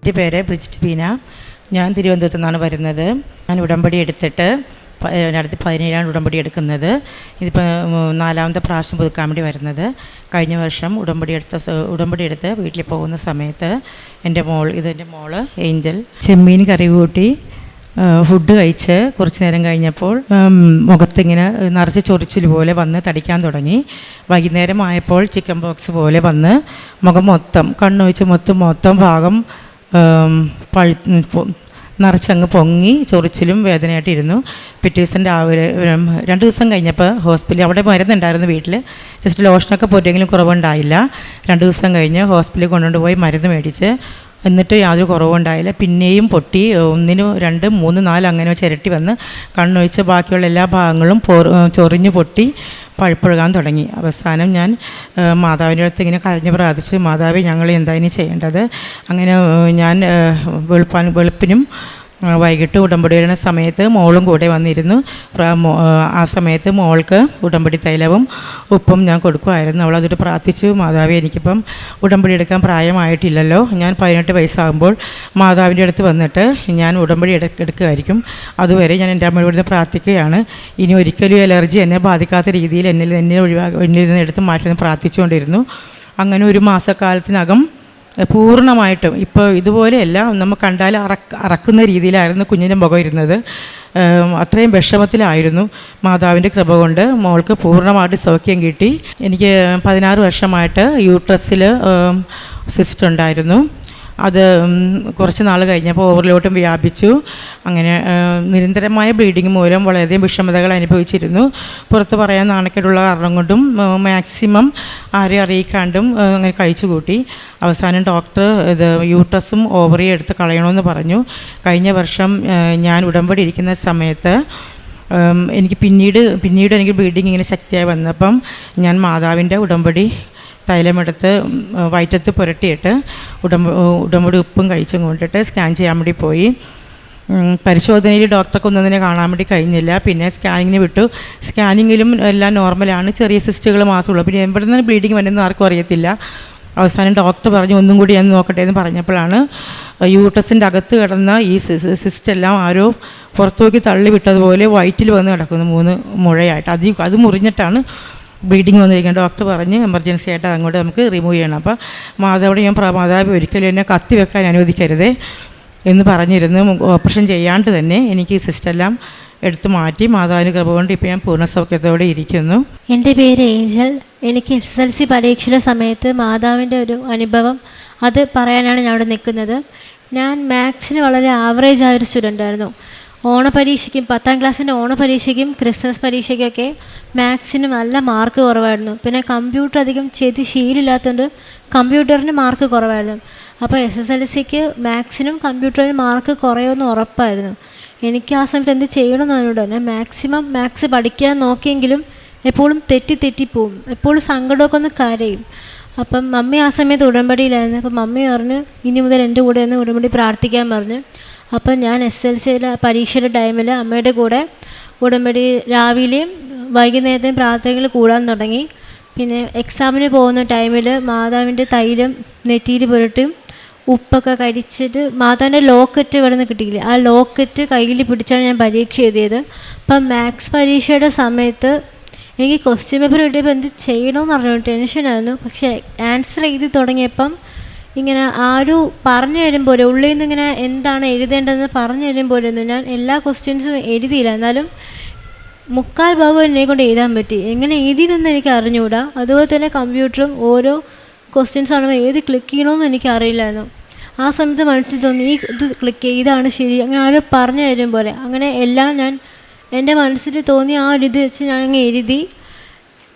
എന്റെ പേര് ബ്രിജിറ്റ് ബീന. ഞാൻ തിരുവനന്തപുരത്തു നിന്നാണ് വരുന്നത്. ഞാൻ ഉടമ്പടി എടുത്തിട്ട് അടുത്ത് പതിനേഴാണ് ഉടമ്പടി എടുക്കുന്നത്. ഇതിപ്പോൾ നാലാമത്തെ പ്രാവശ്യം പുതുക്കാൻ വേണ്ടി വരുന്നത്. കഴിഞ്ഞ വർഷം ഉടമ്പടി എടുത്ത ഉടമ്പടി എടുത്ത് വീട്ടിൽ പോകുന്ന സമയത്ത് എന്റെ മോൾ ഇതെന്റെ മോൾ ഏഞ്ചൽ ചെമ്മീൻ കറി കൂട്ടി ഫുഡ് കഴിച്ച് കുറച്ച് നേരം കഴിഞ്ഞപ്പോൾ മുഖത്തിങ്ങനെ നിറച്ച് ചൊറിച്ചിൽ പോലെ വന്ന് തടിക്കാൻ തുടങ്ങി. വൈകുന്നേരം ആയപ്പോൾ ചിക്കൻ ബോക്സ് പോലെ വന്ന് മുഖം മൊത്തം കണ്ണൊഴിച്ച് മൊത്തം മൊത്തം ഭാഗം പഴു നിറച്ചങ്ങ് പൊങ്ങി ചൊറിച്ചിലും വേദനയായിട്ടിരുന്നു. പിറ്റേ ദിവസം രാവിലെ രണ്ട് ദിവസം കഴിഞ്ഞപ്പോൾ ഹോസ്പിറ്റലിൽ അവിടെ മരുന്നുണ്ടായിരുന്നു വീട്ടിൽ ജസ്റ്റ് ലോഷനൊക്കെ പോറ്റെങ്കിലും കുറവുണ്ടായില്ല. രണ്ട് ദിവസം കഴിഞ്ഞ് ഹോസ്പിറ്റലിൽ കൊണ്ടുകൊണ്ട് പോയി മരുന്ന് മേടിച്ച്. എന്നിട്ട് യാതൊരു കുറവുണ്ടായില്ല. പിന്നെയും പൊട്ടി ഒന്നിനും രണ്ട് മൂന്ന് നാല് അങ്ങനെ ചിരട്ടി വന്ന് കണ്ണൊഴിച്ച് ബാക്കിയുള്ള എല്ലാ ഭാഗങ്ങളും ചൊറിഞ്ഞ് പൊട്ടി. പഴുപ്പുഴുകാൻ തുടങ്ങി. അവസാനം ഞാൻ മാതാവിന്റെ അടുത്ത് ഇങ്ങനെ കരഞ്ഞ് പ്രാർത്ഥിച്ച് മാതാവ് ഞങ്ങൾ എന്താ ഇനി ചെയ്യേണ്ടത്? അങ്ങനെ ഞാൻ വെളുപ്പാൻ വെളുപ്പിനും വൈകിട്ട് ഉടമ്പടി വരുന്ന സമയത്ത് മോളും കൂടെ വന്നിരുന്നു. ആ സമയത്ത് മോൾക്ക് ഉടമ്പടി തൈലവും ഉപ്പും ഞാൻ കൊടുക്കുമായിരുന്നു. അവൾ അതിട്ട് പ്രാർത്ഥിച്ചു മാതാവ് എനിക്കിപ്പം ഉടമ്പടി എടുക്കാൻ പ്രായമായിട്ടില്ലല്ലോ. ഞാൻ പതിനെട്ട് വയസ്സാകുമ്പോൾ മാതാവിന്റെ അടുത്ത് വന്നിട്ട് ഞാൻ ഉടമ്പടി എടു എടുക്കുമായിരിക്കും. അതുവരെ ഞാൻ എന്റെ അമ്മയോട് ഇരുന്ന് പ്രാർത്ഥിക്കുകയാണ്. ഇനി ഒരിക്കലും അലർജി എന്നെ ബാധിക്കാത്ത രീതിയിൽ എന്നിൽ എന്നെ ഒഴിവാക്കി എന്നിൽ നിന്ന് എടുത്ത് മാറ്റി പ്രാർത്ഥിച്ചുകൊണ്ടിരുന്നു. അങ്ങനെ ഒരു മാസക്കാലത്തിനകം പൂർണമായിട്ടും. ഇപ്പോൾ ഇതുപോലെയല്ല നമ്മൾ കണ്ടാൽ അറക്ക് അറക്കുന്ന രീതിയിലായിരുന്നു കുഞ്ഞിന്റെ മുഖം ഇരുന്നത്. അത്രയും വിഷമത്തിലായിരുന്നു മാതാവിന്റെ കൃപ കൊണ്ട് മോൾക്ക് പൂർണമായിട്ട് സൗഖ്യം കിട്ടി. എനിക്ക് പതിനാറ് വർഷമായിട്ട് യൂട്രസിൽ സിസ്റ്റ് ഉണ്ടായിരുന്നു. അത് കുറച്ച് നാൾ കഴിഞ്ഞപ്പോൾ ഓവർലോട്ടും വ്യാപിച്ചു. അങ്ങനെ നിരന്തരമായ ബ്ലീഡിങ് മൂലം വളരെയധികം വിഷമതകൾ അനുഭവിച്ചിരുന്നു. പുറത്ത് പറയാൻ നാണക്കേടുള്ള കാരണം കൊണ്ടും മാക്സിമം ആരെയും അറിയിക്കാണ്ടും അങ്ങനെ കഴിച്ചു കൂട്ടി. അവസാനം ഡോക്ടർ ഇത് യൂട്രസും ഓവറിയും എടുത്ത് കളയണമെന്ന് പറഞ്ഞു. കഴിഞ്ഞ വർഷം ഞാൻ ഉടമ്പടി ഇരിക്കുന്ന സമയത്ത് എനിക്ക് പിന്നീട് പിന്നീട് എനിക്ക് ബ്ലീഡിങ് ഇങ്ങനെ ശക്തിയായി വന്നപ്പം ഞാൻ മാതാവിന്റെ ഉടമ്പടി തൈലമെടുത്ത് വയറ്റത്ത് പുരട്ടിയിട്ട് ഉടമ്പ ഉടമ്പടി ഉപ്പും കഴിച്ചും കൊണ്ടിട്ട് സ്കാൻ ചെയ്യാൻ വേണ്ടി പോയി. പരിശോധനയിൽ ഡോക്ടർക്ക് ഒന്നതിനെ കാണാൻ വേണ്ടി കഴിഞ്ഞില്ല. പിന്നെ സ്കാനിങ്ങിന് വിട്ടു. സ്കാനിങ്ങിലും എല്ലാം നോർമലാണ്. ചെറിയ സിസ്റ്റുകൾ മാത്രമേ ഉള്ളൂ. പിന്നെ എവിടെ നിന്ന് ബ്ലീഡിങ് വരുന്നതെന്ന് ആർക്കും അറിയത്തില്ല. അവസാനം ഡോക്ടർ പറഞ്ഞു ഒന്നും കൂടി ഞാൻ നോക്കട്ടെ എന്ന് പറഞ്ഞപ്പോഴാണ് യൂട്ടസിന്റെ അകത്ത് കിടന്ന ഈ സിസ്റ്റ് എല്ലാം ആരോ പുറത്തേക്ക് തള്ളി വിട്ടതുപോലെ വയറ്റിൽ വന്ന് കിടക്കുന്നു മൂന്ന് മുഴയായിട്ട്. അത് അത് മുറിഞ്ഞിട്ടാണ് ബ്ലീഡിങ് വന്നിരിക്കുന്നത് ഡോക്ടർ പറഞ്ഞ് എമർജൻസി ആയിട്ട് അങ്ങോട്ട് നമുക്ക് റിമൂവ് ചെയ്യണം. അപ്പോൾ മാതാവിടെ ഞാൻ മാതാവ് ഒരിക്കലും എന്നെ കത്തി വെക്കാൻ അനുവദിക്കരുതേ എന്ന് പറഞ്ഞിരുന്നു. ഓപ്പറേഷൻ ചെയ്യാണ്ട് തന്നെ എനിക്ക് ഈ സിസ്റ്റെല്ലാം എടുത്തു മാറ്റി മാതാവിന് കൃപ കൊണ്ട് ഇപ്പോൾ ഞാൻ പൂർണ സൗഖ്യത്തോടെ ഇരിക്കുന്നു. എന്റെ പേര് ഏഞ്ചൽ. എനിക്ക് എസ് എൽ സി പരീക്ഷയുടെ സമയത്ത് മാതാവിന്റെ ഒരു അനുഭവം അത് പറയാനാണ് ഞാൻ അവിടെ നിൽക്കുന്നത്. ഞാൻ മാത്സിന് വളരെ ആവറേജ് ആയ ഒരു സ്റ്റുഡന്റ് ആയിരുന്നു. ഓണപരീക്ഷയ്ക്കും പത്താം ക്ലാസ്സിന്റെ ഓണപരീക്ഷയ്ക്കും ക്രിസ്മസ് പരീക്ഷയ്ക്കൊക്കെ മാത്സിന് നല്ല മാർക്ക് കുറവായിരുന്നു. പിന്നെ കമ്പ്യൂട്ടർ അധികം ചെയ്ത് ശീലമില്ലാത്തതുകൊണ്ട് കമ്പ്യൂട്ടറിന് മാർക്ക് കുറവായിരുന്നു. അപ്പോൾ എസ് എസ് എൽ സിക്ക് മാത്സിനും കമ്പ്യൂട്ടറിനും മാർക്ക് കുറയുമെന്ന് ഉറപ്പായിരുന്നു. എനിക്ക് ആ സമയത്ത് എന്ത് ചെയ്യണമെന്ന് അതിനോട് തന്നെ മാക്സിമം മാത്സ് പഠിക്കാൻ നോക്കിയെങ്കിലും എപ്പോഴും തെറ്റി തെറ്റിപ്പോവും എപ്പോഴും സങ്കടമൊക്കെ ഒന്ന് കരയും. അപ്പം മമ്മി ആ സമയത്ത് ഉടമ്പടിയിലായിരുന്നു. അപ്പം മമ്മി പറഞ്ഞു ഇനി മുതൽ എന്റെ കൂടെ ഒന്ന് ഉടമ്പടി പ്രാർത്ഥിക്കാൻ പറഞ്ഞു. അപ്പം ഞാൻ എസ് എൽ സിയിലെ പരീക്ഷയുടെ ടൈമിൽ അമ്മയുടെ കൂടെ ഉടമ്പടി രാവിലെയും വൈകുന്നേരത്തെയും പ്രാർത്ഥനകൾ കൂടാൻ തുടങ്ങി. പിന്നെ എക്സാമിന് പോകുന്ന ടൈമിൽ മാതാവിന്റെ തൈലം നെറ്റിയിൽ പുരട്ടും ഉപ്പൊക്കെ കഴിച്ചിട്ട് മാതാവിന്റെ ലോക്കറ്റ് ഇവിടെ നിന്ന് കിട്ടിയില്ലേ? ആ ലോക്കറ്റ് കയ്യിൽ പിടിച്ചാണ് ഞാൻ പരീക്ഷ എഴുതിയത്. അപ്പം മാത്സ് പരീക്ഷയുടെ സമയത്ത് എനിക്ക് ക്വസ്റ്റ്യൻ പേപ്പർ കിട്ടിയപ്പോൾ എന്ത് ചെയ്യണമെന്ന് പറഞ്ഞു ടെൻഷനായിരുന്നു പക്ഷേ ആൻസർ എഴുതി തുടങ്ങിയപ്പം ഇങ്ങനെ ആരും പറഞ്ഞു തരുമ്പോൾ ഉള്ളിൽ നിന്ന് ഇങ്ങനെ എന്താണ് എഴുതേണ്ടതെന്ന് പറഞ്ഞു തരുമ്പോഴൊന്നും ഞാൻ എല്ലാ ക്വസ്റ്റ്യൻസും എഴുതിയില്ല. എന്നാലും മുക്കാൽ ഭാഗം എന്നെ കൊണ്ട് എഴുതാൻ പറ്റി. എങ്ങനെ എഴുതിയതെന്ന് എനിക്ക് അറിഞ്ഞുകൂടാ അതുപോലെ തന്നെ കമ്പ്യൂട്ടറും ഓരോ ക്വസ്റ്റ്യൻസ് ആണോ ഏത് ക്ലിക്ക് ചെയ്യണമെന്ന് എനിക്ക് അറിയില്ലായിരുന്നു. ആ സമയത്ത് മനസ്സിൽ തോന്നി ഈ ഇത് ക്ലിക്ക് ചെയ്യുക ഇതാണ് ശരി. അങ്ങനെ ആരോ പറഞ്ഞു തരും പോലെ അങ്ങനെ എല്ലാം ഞാൻ എന്റെ മനസ്സിൽ തോന്നി ആ ഒരു ഇത് വെച്ച് ഞാൻ അങ്ങ് എഴുതി.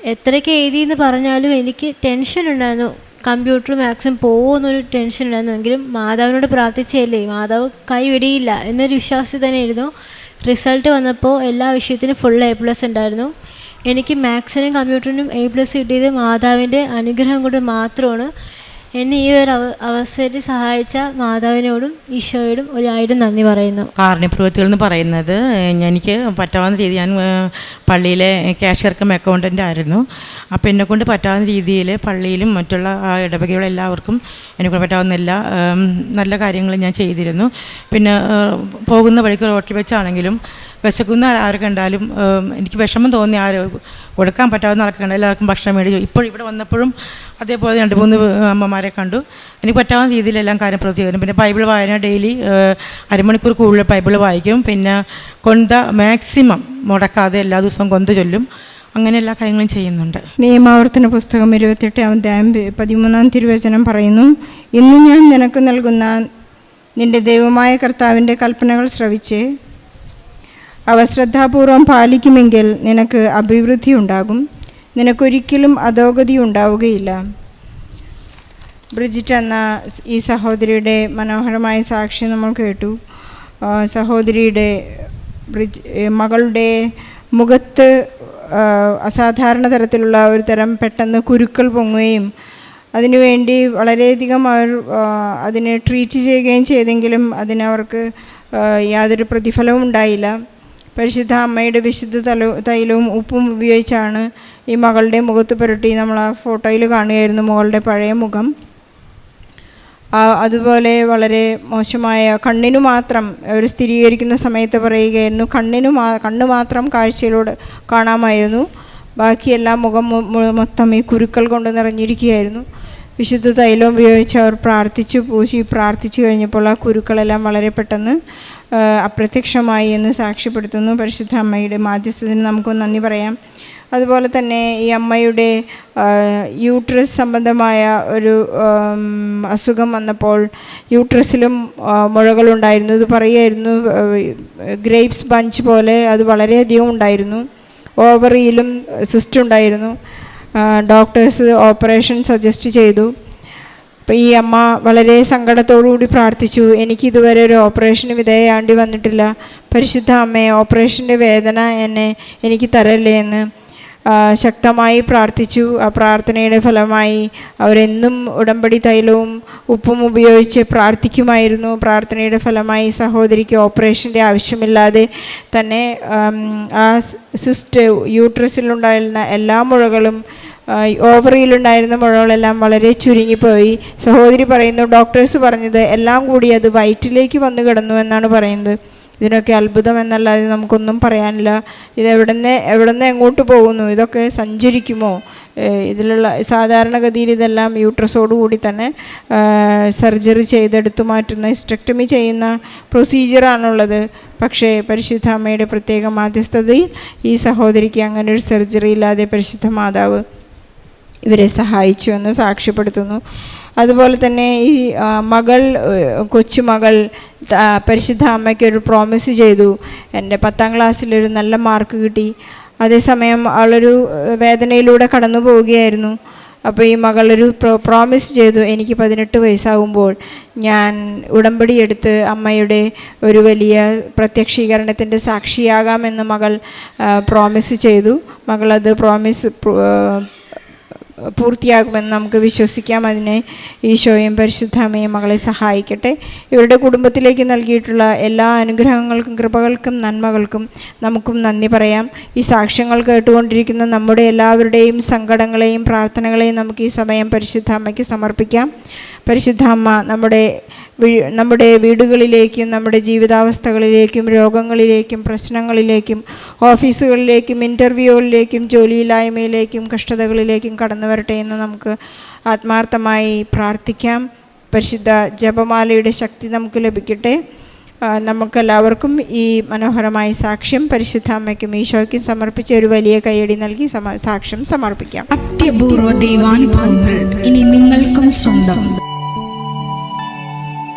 എത്രയൊക്കെ എഴുതി എന്ന് പറഞ്ഞാലും എനിക്ക് ടെൻഷൻ ഉണ്ടായിരുന്നു. കമ്പ്യൂട്ടർ മാക്സിമം പോകുമെന്നൊരു ടെൻഷൻ ഉണ്ടായിരുന്നെങ്കിലും മാതാവിനോട് പ്രാർത്ഥിച്ചല്ലേ മാതാവ് കൈവിടിയില്ല എന്നൊരു വിശ്വാസത്തിൽ തന്നെ ആയിരുന്നു റിസൾട്ട് വന്നപ്പോൾ എല്ലാ വിഷയത്തിനും ഫുൾ എ പ്ലസ് ഉണ്ടായിരുന്നു. എനിക്ക് മാത്സിനും കമ്പ്യൂട്ടറിനും എ പ്ലസ് കിട്ടിയത് മാതാവിന്റെ അനുഗ്രഹം കൊണ്ട് മാത്രമാണ്. എന്നെ ഈ ഒരു അവ അവസരത്തിൽ സഹായിച്ച മാതാവിനോടും ഈശോയോടും ഒരായിരം നന്ദി പറയുന്നു. കാർണിപ്രവൃത്തികൾ എന്ന് പറയുന്നത് എനിക്ക് പറ്റാവുന്ന രീതി ഞാൻ പള്ളിയിലെ ക്യാഷ്യർക്കും അക്കൗണ്ടന്റ് ആയിരുന്നു. അപ്പോൾ എന്നെക്കൊണ്ട് പറ്റാവുന്ന രീതിയിൽ പള്ളിയിലും മറ്റുള്ള ഇടവകകളെല്ലാവർക്കും എന്നെക്കൊണ്ട് പറ്റാവുന്ന എല്ലാ നല്ല കാര്യങ്ങളും ഞാൻ ചെയ്തിരുന്നു. പിന്നെ പോകുന്ന വഴിക്ക് റോട്ടിൽ വെച്ചാണെങ്കിലും വിശക്കുന്ന ആരെ കണ്ടാലും എനിക്ക് വിഷമം തോന്നി ആര് കൊടുക്കാൻ പറ്റാവുന്ന ആൾക്ക് കണ്ടാൽ എല്ലാവർക്കും ഭക്ഷണം മേടിച്ചു ഇപ്പോൾ ഇവിടെ വന്നപ്പോഴും അതേപോലെ രണ്ട് മൂന്ന് അമ്മമാരെ കണ്ടു. എനിക്ക് പറ്റാവുന്ന രീതിയിലെല്ലാം കാര്യം പ്രവർത്തിക്കുന്നു പിന്നെ ബൈബിൾ വായന ഡെയിലി അരമണിക്കൂർ കൂടുതൽ ബൈബിൾ വായിക്കും. പിന്നെ കൊന്ത മാക്സിമം മുടക്കാതെ എല്ലാ ദിവസവും കൊന്ത ചൊല്ലും. അങ്ങനെ എല്ലാ കാര്യങ്ങളും ചെയ്യുന്നുണ്ട്. നിയമാവർത്തന പുസ്തകം ഇരുപത്തെട്ടാം അധ്യായം പതിമൂന്നാം തിരുവചനം പറയുന്നു ഇന്ന് ഞാൻ നിനക്ക് നൽകുന്ന നിന്റെ ദൈവമായ കർത്താവിന്റെ കൽപ്പനകൾ ശ്രവിച്ച് അവ ശ്രദ്ധാപൂർവം പാലിക്കുമെങ്കിൽ നിനക്ക് അഭിവൃദ്ധി ഉണ്ടാകും. നിനക്കൊരിക്കലും അധോഗതി ഉണ്ടാവുകയില്ല. ബ്രിജിറ്റ് എന്ന ഈ സഹോദരിയുടെ മനോഹരമായ സാക്ഷി നമ്മൾ കേട്ടു. സഹോദരിയുടെ ബ്രിജ് മകളുടെ മുഖത്ത് അസാധാരണ തരത്തിലുള്ള ഒരു തരം പെട്ടെന്ന് കുരുക്കൾ പൊങ്ങുകയും അതിനുവേണ്ടി വളരെയധികം അവർ അതിനെ ട്രീറ്റ് ചെയ്യുകയും ചെയ്തെങ്കിലും അതിനവർക്ക് യാതൊരു പ്രതിഫലവും ഉണ്ടായില്ല. പരിശുദ്ധ അമ്മയുടെ വിശുദ്ധ തല തൈലവും ഉപ്പും ഉപയോഗിച്ചാണ് ഈ മകളുടെ മുഖത്ത് പുരട്ടി നമ്മൾ ആ ഫോട്ടോയിൽ കാണുകയായിരുന്നു മകളുടെ പഴയ മുഖം. അതുപോലെ വളരെ മോശമായ കണ്ണിനു മാത്രം അവർ സ്ഥിരീകരിക്കുന്ന സമയത്ത് പറയുകയായിരുന്നു കണ്ണിനു മാ കണ്ണ് മാത്രം കാഴ്ചയിലൂടെ കാണാമായിരുന്നു. ബാക്കിയെല്ലാം മുഖം മൊത്തം ഈ കുരുക്കൾ കൊണ്ട് നിറഞ്ഞിരിക്കുകയായിരുന്നു. വിശുദ്ധ തൈലം ഉപയോഗിച്ച് അവർ പ്രാർത്ഥിച്ചു പൂശി പ്രാർത്ഥിച്ചു കഴിഞ്ഞപ്പോൾ ആ കുരുക്കളെല്ലാം വളരെ പെട്ടെന്ന് അപ്രത്യക്ഷമായി എന്ന് സാക്ഷ്യപ്പെടുത്തുന്നു പരിശുദ്ധ അമ്മയുടെ മാധ്യസ്ഥത്തിന്. നമുക്ക് നന്ദി പറയാം. അതുപോലെ തന്നെ ഈ അമ്മയുടെ യൂട്രസ് സംബന്ധമായ ഒരു അസുഖം വന്നപ്പോൾ യൂട്രസിലും മുഴകളുണ്ടായിരുന്നു. ഇത് പറയുമായിരുന്നു ഗ്രേപ്സ് ബഞ്ച് പോലെ അത് വളരെയധികം ഉണ്ടായിരുന്നു. ഓവറിയിലും സിസ്റ്റ് ഉണ്ടായിരുന്നു. ഡോക്ടേഴ്സ് ഓപ്പറേഷൻ സജസ്റ്റ് ചെയ്തു. അപ്പോൾ ഈ അമ്മ വളരെ സങ്കടത്തോടുകൂടി പ്രാർത്ഥിച്ചു. എനിക്കിതുവരെ ഒരു ഓപ്പറേഷന് വിധേയാണ്ടി വന്നിട്ടില്ല. പരിശുദ്ധ അമ്മയെ ഓപ്പറേഷന്റെ വേദന എന്നെ എനിക്ക് തരല്ലേ എന്ന്. ശക്തമായി പ്രാർത്ഥിച്ചു. ആ പ്രാർത്ഥനയുടെ ഫലമായി അവരെന്നും ഉടമ്പടി തൈലവും ഉപ്പും ഉപയോഗിച്ച് പ്രാർത്ഥിക്കുമായിരുന്നു. പ്രാർത്ഥനയുടെ ഫലമായി സഹോദരിക്ക് ഓപ്പറേഷന്റെ ആവശ്യമില്ലാതെ തന്നെ ആം, സിസ്റ്റ് യൂട്രസിലുണ്ടായിരുന്ന എല്ലാ മുഴകളും ഓവറിയിലുണ്ടായിരുന്ന മുഴകളെല്ലാം വളരെ ചുരുങ്ങിപ്പോയി. സഹോദരി പറയുന്നു ഡോക്ടേഴ്സ് പറഞ്ഞത് എല്ലാം കൂടി അത് വയറ്റിലേക്ക് വന്നു കിടന്നു എന്നാണ് പറയുന്നത്. ഇതിനൊക്കെ അത്ഭുതം എന്നല്ലാതെ നമുക്കൊന്നും പറയാനില്ല. ഇത് എവിടുന്ന് എവിടുന്ന് എങ്ങോട്ട് പോകുന്നു? ഇതൊക്കെ സഞ്ചരിക്കുമോ? ഇതിലുള്ള സാധാരണഗതിയിൽ ഇതെല്ലാം കൂടി തന്നെ സർജറി ചെയ്തെടുത്തു മാറ്റുന്ന ഹിസ്റ്റക്ടമി ചെയ്യുന്ന പ്രൊസീജിയറാണുള്ളത് പക്ഷേ പരിശുദ്ധ അമ്മയുടെ പ്രത്യേക മാധ്യസ്ഥതയിൽ ഈ സഹോദരിക്ക് അങ്ങനെ ഒരു സർജറി ഇല്ലാതെ പരിശുദ്ധ മാതാവ് ഇവരെ സഹായിച്ചു എന്ന് സാക്ഷ്യപ്പെടുത്തുന്നു. അതുപോലെ തന്നെ ഈ മകൾ കൊച്ചുമകൾ പരിശുദ്ധ അമ്മയ്ക്ക് ഒരു പ്രോമിസ് ചെയ്തു. എന്റെ പത്താം ക്ലാസ്സിലൊരു നല്ല മാർക്ക് കിട്ടി. അതേസമയം അവളൊരു വേദനയിലൂടെ കടന്നു പോവുകയായിരുന്നു. അപ്പോൾ ഈ മകളൊരു പ്രോ പ്രോമിസ് ചെയ്തു. എനിക്ക് പതിനെട്ട് വയസ്സാകുമ്പോൾ ഞാൻ ഉടമ്പടി എടുത്ത് അമ്മയുടെ ഒരു വലിയ പ്രത്യക്ഷീകരണത്തിന്റെ സാക്ഷിയാകാമെന്ന് മകൾ പ്രോമിസ് ചെയ്തു. മകളത് പ്രോമിസ് പൂർത്തിയാകുമെന്ന് നമുക്ക് വിശ്വസിക്കാം. അതിനെ ഈശോയും പരിശുദ്ധാമയും മകളെ സഹായിക്കട്ടെ. ഇവരുടെ കുടുംബത്തിലേക്ക് നൽകിയിട്ടുള്ള എല്ലാ അനുഗ്രഹങ്ങൾക്കും കൃപകൾക്കും നന്മകൾക്കും നമുക്കും നന്ദി പറയാം. ഈ സാക്ഷ്യങ്ങൾ കേട്ടുകൊണ്ടിരിക്കുന്ന നമ്മുടെ എല്ലാവരുടെയും സങ്കടങ്ങളെയും പ്രാർത്ഥനകളെയും നമുക്ക് ഈ സമയം പരിശുദ്ധാമ്മയ്ക്ക് സമർപ്പിക്കാം. പരിശുദ്ധാമ്മ നമ്മുടെ നമ്മുടെ വീടുകളിലേക്കും നമ്മുടെ ജീവിതാവസ്ഥകളിലേക്കും രോഗങ്ങളിലേക്കും പ്രശ്നങ്ങളിലേക്കും ഓഫീസുകളിലേക്കും ഇന്റർവ്യൂകളിലേക്കും ജോലിയില്ലായ്മയിലേക്കും കഷ്ടതകളിലേക്കും കടന്നു വരട്ടെ എന്ന് നമുക്ക് ആത്മാർത്ഥമായി പ്രാർത്ഥിക്കാം. പരിശുദ്ധ ജപമാലയുടെ ശക്തി നമുക്ക് ലഭിക്കട്ടെ. നമുക്കെല്ലാവർക്കും ഈ മനോഹരമായ സാക്ഷ്യം പരിശുദ്ധ അമ്മയ്ക്കും ഈശോയ്ക്കും സമർപ്പിച്ച ഒരു വലിയ കൈയടി നൽകി സാക്ഷ്യം സമർപ്പിക്കാം. അത്യപൂർവ ദൈവാനുഭവങ്ങൾ ഇനി നിങ്ങൾക്കും സ്വന്തം.